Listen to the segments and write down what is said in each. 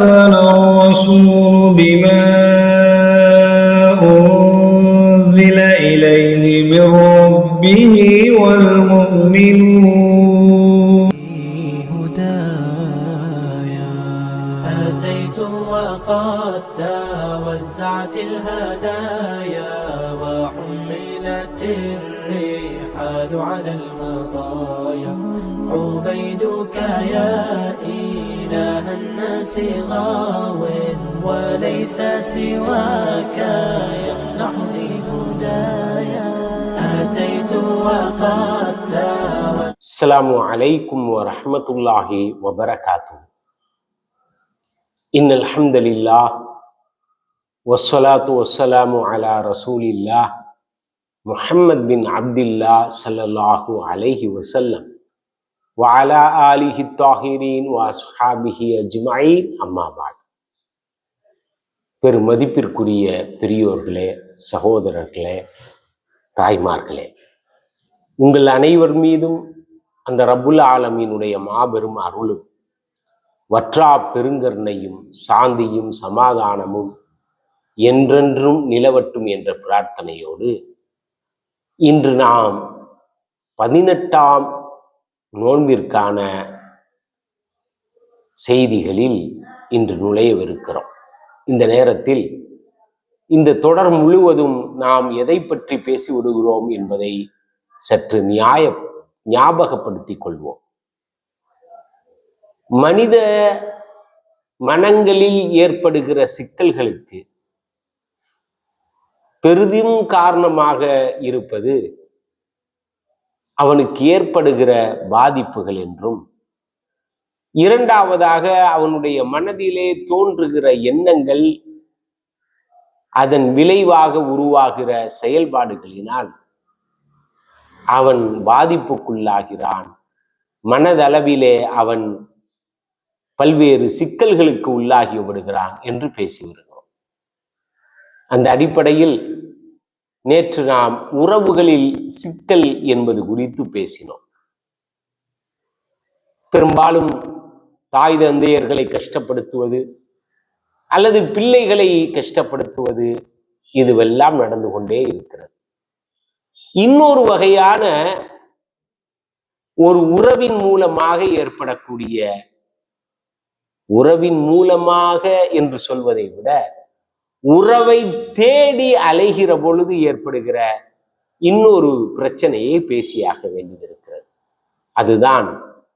الرسول بما أنزل إليه من ربه والمؤمنون هدايا أتيت وقد توزعت الهدايا وحملت الرحال على المطايا عبيدك يا إله الناس غاو وليس سواك يمنحني هدايا. أتيت وقد السلام عليكم ورحمة الله وبركاته. إن الحمد لله والصلاة والسلام على رسول الله முஹம்மத் பின் அப்துல்லா சல்லல்லாஹு அலைஹி வசல்லம் வாலா ஆலிஹி தாஹிரீன் வா சுஹாபிஹி அஜ்மாயின். அம்மாபாத் பெருமதிப்பிற்குரிய பெரியோர்களே சகோதரர்களே தாய்மார்களே உங்கள் அனைவர் மீதும் அந்த ரபுல் ஆலமீனுடைய மாபெரும் அருளும் வற்றா பெருங்கருணையும் சாந்தியும் சமாதானமும் என்றென்றும் நிலவட்டும் என்ற பிரார்த்தனையோடு இன்று நாம் பதினெட்டாம் நோன்பிற்கான செய்திகளில் இன்று நுழையவிருக்கிறோம். இந்த நேரத்தில் இந்த தொடர் முழுவதும் நாம் எதை பற்றி பேசி விடுகிறோம் என்பதை சற்று நியாய ஞாபகப்படுத்திக் கொள்வோம். மனித மனங்களில் ஏற்படுகிற சிக்கல்களுக்கு பெரிதும் காரணமாக இருப்பது அவனுக்கு ஏற்படுகிற பாதிப்புகள் என்றும் இரண்டாவதாக அவனுடைய மனதிலே தோன்றுகிற எண்ணங்கள் அதன் விளைவாக உருவாகிற செயல்பாடுகளினால் அவன் பாதிப்புக்குள்ளாகிறான். மனதளவிலே அவன் பல்வேறு சிக்கல்களுக்கு உள்ளாகி விடுகிறான் என்று பேசி வருகிறோம். அந்த அடிப்படையில் நேற்று நாம் உறவுகளில் சிக்கல் என்பது குறித்து பேசினோம். பெரும்பாலும் தாய் தந்தையர்களை கஷ்டப்படுத்துவது அல்லது பிள்ளைகளை கஷ்டப்படுத்துவது இதுவெல்லாம் நடந்து கொண்டே இருக்கிறது. இன்னொரு வகையான ஒரு உறவின் மூலமாக ஏற்படக்கூடிய உறவின் மூலமாக என்று சொல்வதை விட உறவை தேடி அலைகிற பொழுது ஏற்படுகிற இன்னொரு பிரச்சனையை பேசியாக வேண்டியதிருக்கிறது அதுதான்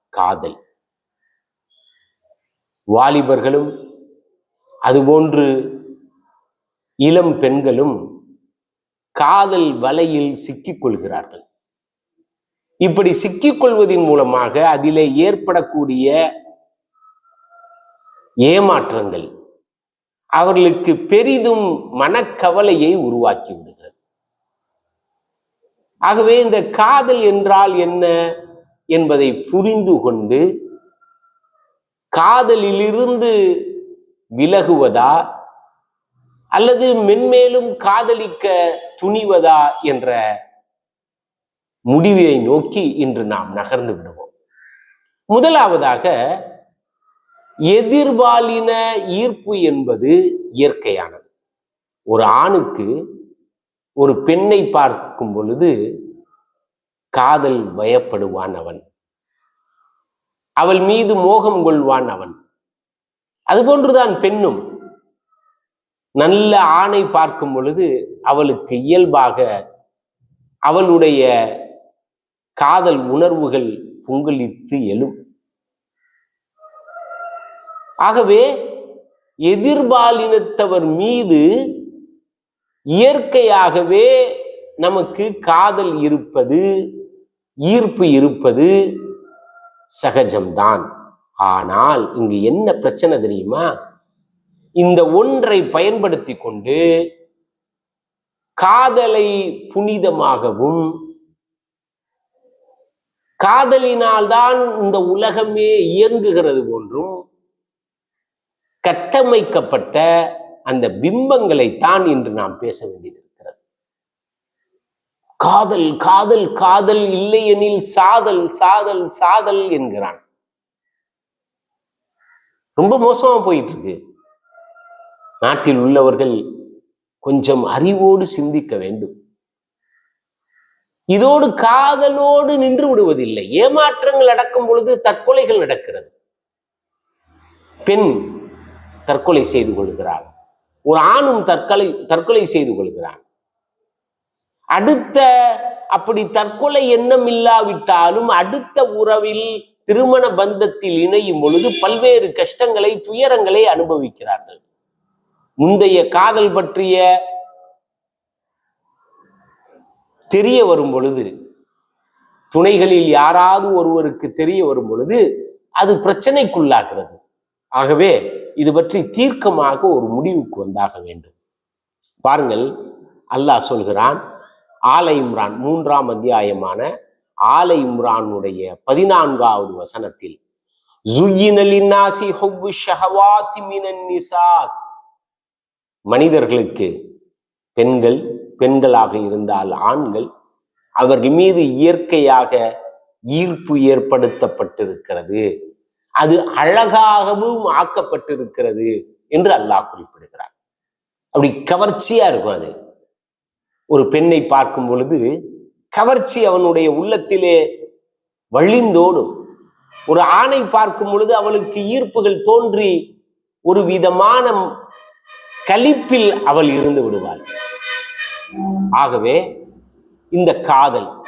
காதல். வாலிபர்களும் அதுபோன்று இளம் பெண்களும் காதல் வலையில் சிக்கிக் கொள்கிறார்கள் இப்படி சிக்கிக்கொள்வதன் மூலமாக அதிலே ஏற்படக்கூடிய ஏமாற்றங்கள் அவர்களுக்கு பெரிதும் மனக்கவலையை உருவாக்கி விடுகிறது. ஆகவே இந்த காதல் என்றால் என்ன என்பதை புரிந்து கொண்டு காதலிலிருந்து விலகுவதா அல்லது மென்மேலும் காதலிக்க துணிவதா என்ற முடிவை நோக்கி இன்று நாம் நகர்ந்து விடுவோம். முதலாவதாக எதிர்பாலின ஈர்ப்பு என்பது இயற்கையானது. ஒரு ஆணுக்கு ஒரு பெண்ணை பார்க்கும் பொழுது காதல் பயப்படுவான் அவன். அவள் மீது மோகம் கொள்வான் அவன். அதுபோன்றுதான் பெண்ணும். நல்ல ஆணை பார்க்கும் பொழுது அவளுக்கு இயல்பாக அவளுடைய காதல் உணர்வுகள் பொங்கலித்து எழும். ஆகவே எதிர்பாலினத்தவர் மீது இயற்கையாகவே நமக்கு காதல் இருப்பது ஈர்ப்பு இருப்பது சகஜம்தான். ஆனால் இங்கு என்ன பிரச்சனை தெரியுமா? இந்த ஒன்றை பயன்படுத்தி கொண்டு காதலை புனிதமாகவும் காதலினால்தான் இந்த உலகமே இயங்குகிறது போன்றும் கட்டமைக்கப்பட்ட அந்த பிம்பங்களைத்தான் இன்று நாம் பேச வேண்டியிருக்கிறது. காதல் காதல் காதல் இல்லையெனில் சாதல் சாதல் சாதல் என்கிறான். ரொம்ப மோசமா போயிட்டு இருக்கு நாட்டில் உள்ளவர்கள் கொஞ்சம் அறிவோடு சிந்திக்க வேண்டும். இதோடு காதலோடு நின்று விடுவதில்லை. ஏமாற்றங்கள் நடக்கும் பொழுது தற்கொலைகள் நடக்கிறது. பெண் தற்கொலை செய்து கொள்கிறாள். ஒரு ஆணும் தற்கொலை தற்கொலை செய்து கொள்கிறான். அடுத்த அப்படி தற்கொலை எண்ணம் இல்லாவிட்டாலும் அடுத்த உறவில் திருமண பந்தத்தில் இணையும் பொழுது பல்வேறு கஷ்டங்களை துயரங்களை அனுபவிக்கிறார்கள். முந்தைய காதல் பற்றிய தெரிய வரும் பொழுது துணைகளில் யாராவது ஒருவருக்கு தெரிய வரும் பொழுது அது பிரச்சனைக்குள்ளாகிறது. ஆகவே இது பற்றி தீர்க்கமாக ஒரு முடிவுக்கு வந்தாக வேண்டும். பாருங்கள் அல்லாஹ் சொல்கிறான் ஆலை இம்ரான் மூன்றாம் அத்தியாயமான ஆலை இம்ரானுடைய பதினான்காவது வசனத்தில் மனிதர்களுக்கு பெண்கள் பெண்களாக இருந்தால் ஆண்கள் அவர்கள் மீது இயற்கையாக ஈர்ப்பு ஏற்படுத்தப்பட்டிருக்கிறது. அது அழகாகவும் ஆக்கப்பட்டிருக்கிறது என்று அல்லாஹ் குறிப்பிடுகிறார். அப்படி கவர்ச்சியா இருக்கும் அது. ஒரு பெண்ணை பார்க்கும் பொழுது கவர்ச்சி அவனுடைய உள்ளத்திலே வழிந்தோடும். ஒரு ஆணை பார்க்கும் பொழுது அவளுக்கு ஈர்ப்புகள் தோன்றி ஒரு விதமான கலிப்பில் அவள் இருந்து விடுவாள். ஆகவே இந்த காதல்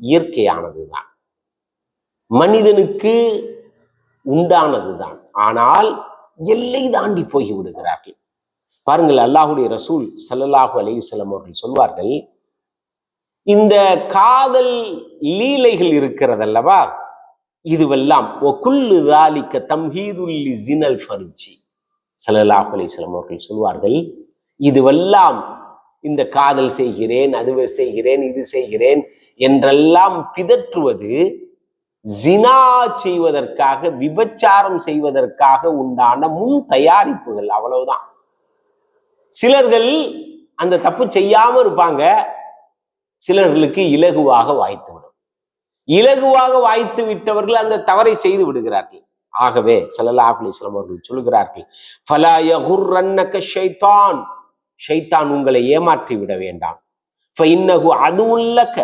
இயற்கையானதுதான். மனிதனுக்கு உண்டானதுதான். ஆனால் எல்லை தாண்டி போய் விடுகிறார்கள். பாருங்கள் அல்லாஹுடைய ரசூல் சல்லல்லாஹு அலைஹி வஸல்லம் அவர்கள் சொல்வார்கள் இந்த காதல் லீலைகள் இருக்கிறதல்லவா? இதுவெல்லாம் ஒகுல்லு தாலிக்க தம்ஹீதுல்லி ஜினல் ஃபர்ஜி. ஸல்லல்லாஹு அலைஹி அவர்கள் சொல்வார்கள் இதுவெல்லாம் இந்த காதல் செய்கிறேன் அது செய்கிறேன் இது செய்கிறேன் என்றெல்லாம் பிதற்றுவது ஜினா செய்வதற்காக விபச்சாரம் செய்வதற்காக உண்டான முன் தயாரிப்புகள் அவ்வளவுதான். சிலர்கள் அந்த தப்பு செய்யாம இருப்பாங்க சிலர்களுக்கு இலகுவாக வாய்த்து விடும். இலகுவாக வாய்த்து விட்டவர்கள் அந்த தவறை செய்து விடுகிறார்கள். ஆகவே ஸல்லல்லாஹு அலைஹி அவர்கள் சொல்கிறார்கள் ஃபலா யகுர்ரன்னக ஷைத்தான். ஷைத்தான் உங்களை ஏமாற்றி விட வேண்டாம். ஃபஇன்னஹு அதுவுல்லக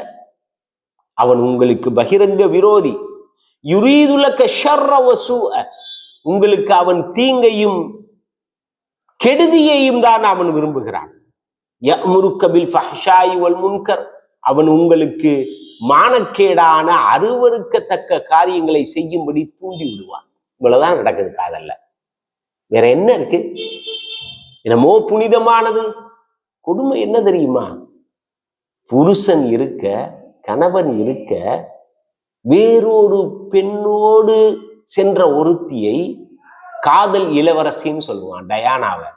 அவன் உங்களுக்கு பகிரங்க விரோதி. யுரீதுலக்க ஷர்ர உங்களுக்கு அவன் தீங்கையும் கெடுதியையும் தான் அவன் விரும்புகிறான். யமுருக்க பில் வல் முன்கர். அவன் உங்களுக்கு மானக்கேடான அருவருக்கத்தக்க காரியங்களை செய்யும்படி தூண்டி விடுவான். இவ்வளவுதான் நடக்குது காதல்ல. வேற என்ன இருக்கு? என்னமோ புனிதமானது. கொடுமை என்ன தெரியுமா? புருஷன் இருக்க கணவன் இருக்க வேறொரு பெண்ணோடு சென்ற ஒருத்தியை காதல் இளவரசின்னு சொல்லுவான் டயானாவை.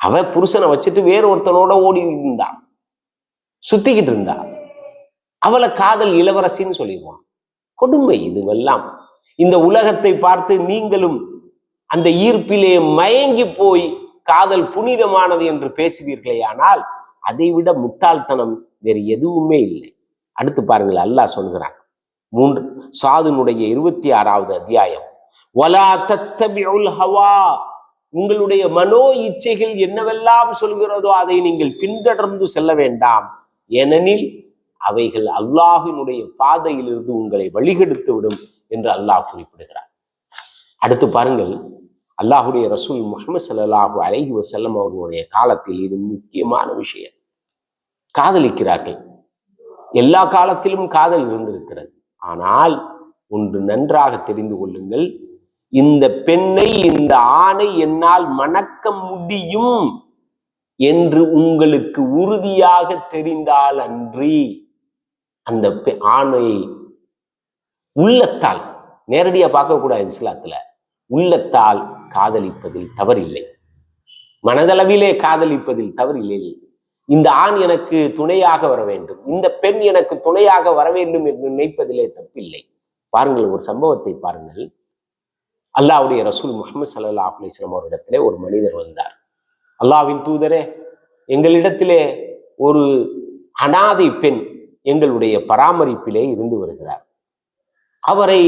அவ புருஷனை வச்சுட்டு வேற ஒருத்தனோட ஓடி இருந்தா சுத்திக்கிட்டு இருந்தா அவளை காதல் இளவரசின்னு சொல்லிடுவான். கொடுமை இதுவெல்லாம். இந்த உலகத்தை பார்த்து நீங்களும் அந்த ஈர்ப்பிலே மயங்கி போய் காதல் புனிதமானது என்று பேசுவீர்களே ஆனால் அதை விட முட்டாள்தனம் வேறு எதுவுமே இல்லை. அடுத்து பாருங்கள் அல்லாஹ் சொல்கிறான். மூன்று சாதுனுடைய இருபத்தி ஆறாவது அத்தியாயம். வலா தத்தபிஉல் ஹவா உங்களுடைய மனோ இச்சைகள் என்னவெல்லாம் சொல்கிறதோ அதை நீங்கள் பின்தொடர்ந்து செல்ல வேண்டாம். ஏனெனில் அவைகள் அல்லாஹினுடைய பாதையிலிருந்து உங்களை வழிகெடுத்து விடும் என்று அல்லாஹ் குறிப்பிடுகிறார் அடுத்து பாருங்கள் அல்லாஹுடைய ரசூல் முகமது சல்லாஹூ அலஹி வசல்லம் அவர்களுடைய காலத்தில் இது முக்கியமான விஷயம். காதலிக்கிறார்கள். எல்லா காலத்திலும் காதல் இருந்திருக்கிறது. ஆனால் ஒன்று நன்றாக தெரிந்து கொள்ளுங்கள். இந்த பெண்ணை இந்த ஆணை என்னால் மணக்க முடியும் என்று உங்களுக்கு உறுதியாக தெரிந்தால் அன்றி அந்த பெ- ஆணை உள்ளத்தால் நேரடியா பார்க்கக்கூடாது இஸ்லாத்துல உள்ளத்தால் காதலிப்பதில் தவறில்லை. மனதளவிலே காதலிப்பதில் தவறில்லை. இந்த ஆண் எனக்கு துணையாக வர வேண்டும். இந்த பெண் எனக்கு துணையாக வர வேண்டும் என்று நினைப்பதிலே தப்பில்லை. பாருங்கள் ஒரு சம்பவத்தை பாருங்கள். அல்லாவுடைய ரசூல் முகமது சல்லா அலிஸ்லாம் அவரிடத்திலே ஒரு மனிதர் வந்தார். அல்லாஹ்வின் தூதரே எங்களிடத்திலே ஒரு அனாதை பெண் எங்களுடைய பராமரிப்பிலே இருந்து வருகிறார். அவரை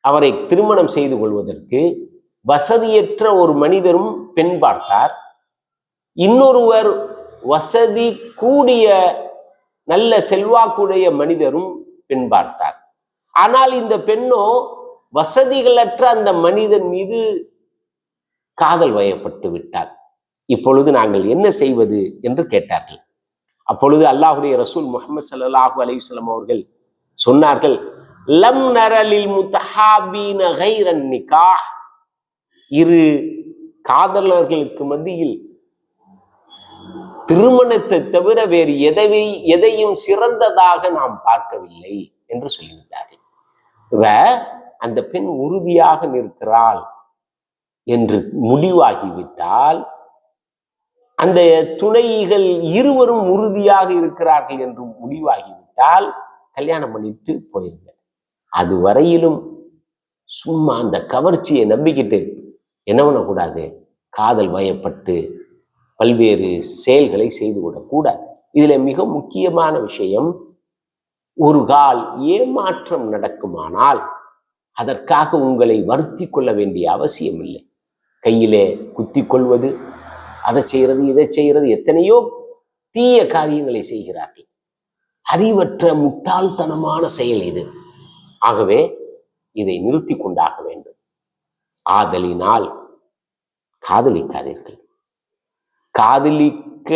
அவரை திருமணம் செய்து கொள்வதற்கு வசதியற்ற ஒரு மனிதரும் பெண் பார்த்தார். இன்னொருவர் வசதி கூடிய நல்ல செல்வாக்குடைய மனிதரும் பெண் பார்த்தார். ஆனால் இந்த பெண்ணோ வசதிகளற்ற அந்த மனிதன் மீது காதல் வயப்பட்டு விட்டார். இப்பொழுது நாங்கள் என்ன செய்வது என்று கேட்டார்கள். அப்பொழுது அல்லாஹுடைய ரசூல் முகமது ஸல்லல்லாஹு அலைஹி அவர்கள் சொன்னார்கள் லம் நரலில் முத்தஹாபீன கைரன் நிகாஹ். இரு காதலர்களுக்கு மத்தியில் திருமணத்தை தவிர வேறு எதவை எதையும் சிறந்ததாக நாம் பார்க்கவில்லை என்று சொல்லிவிட்டார்கள். இவ அந்த பெண் உறுதியாக நிற்கிறாள் என்று முடிவாகிவிட்டால் அந்த துணைகள் இருவரும் உறுதியாக இருக்கிறார்கள் என்று முடிவாகிவிட்டால் கல்யாணம் பண்ணிட்டு போயிருங்க அது வரையிலும் சும்மா அந்த கவர்ச்சியை நம்பிக்கிட்டு என்ன பண்ணக்கூடாது? காதல் வயப்பட்டு பல்வேறு செயல்களை செய்து விடக்கூடாது இதுல மிக முக்கியமான விஷயம் ஒரு கால் ஏமாற்றம் நடக்குமானால் அதற்காக உங்களை வருத்தி கொள்ள வேண்டிய அவசியம் இல்லை கையிலே குத்தி கொள்வது அதை செய்யறது இதை செய்யறது எத்தனையோ தீய காரியங்களை செய்கிறார்கள். அறிவற்ற முட்டாள்தனமான செயல் இது. ஆகவே இதை நிறுத்தி கொண்டாக வேண்டும். ஆதலினால் காதலிக்காதீர்கள். காதலிக்க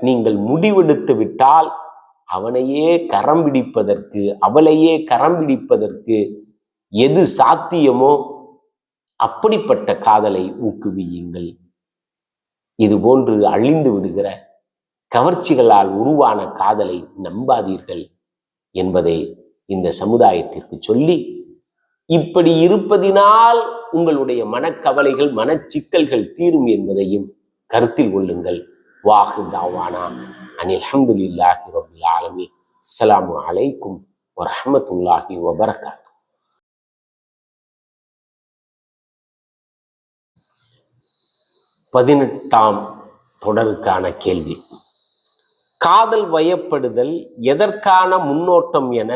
நீங்கள் முடிவெடுத்து விட்டால் அவனையே கரம் பிடிப்பதற்கு அவளையே கரம் பிடிப்பதற்கு எது சாத்தியமோ அப்படிப்பட்ட காதலை ஊக்குவியுங்கள். இது போன்று அழிந்து விடுகிற கவர்ச்சிகளால் உருவான காதலை நம்பாதீர்கள் என்பதை இந்த சமுதாயத்திற்கு சொல்லி இப்படி இருப்பதினால் உங்களுடைய மனக்கவலைகள் மனச்சிக்கல்கள் தீரும் என்பதையும் கருத்தில் கொள்ளுங்கள். வாஹு தாவானா. அனில் அஹமதுல்லாஹி ரபில் ஆலமி அலைக்கும் வரமத்துல்லாஹி வபரகாத். பதினெட்டாம் தொடருக்கான கேள்வி. காதல் வயப்படுதல் எதற்கான முன்னோட்டம் என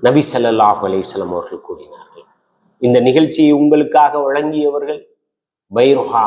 நபி சல்லாஹ் அலைஹி அவர்கள் கூறினார்கள். இந்த நிகழ்ச்சியை உங்களுக்காக வழங்கியவர்கள் Fairuha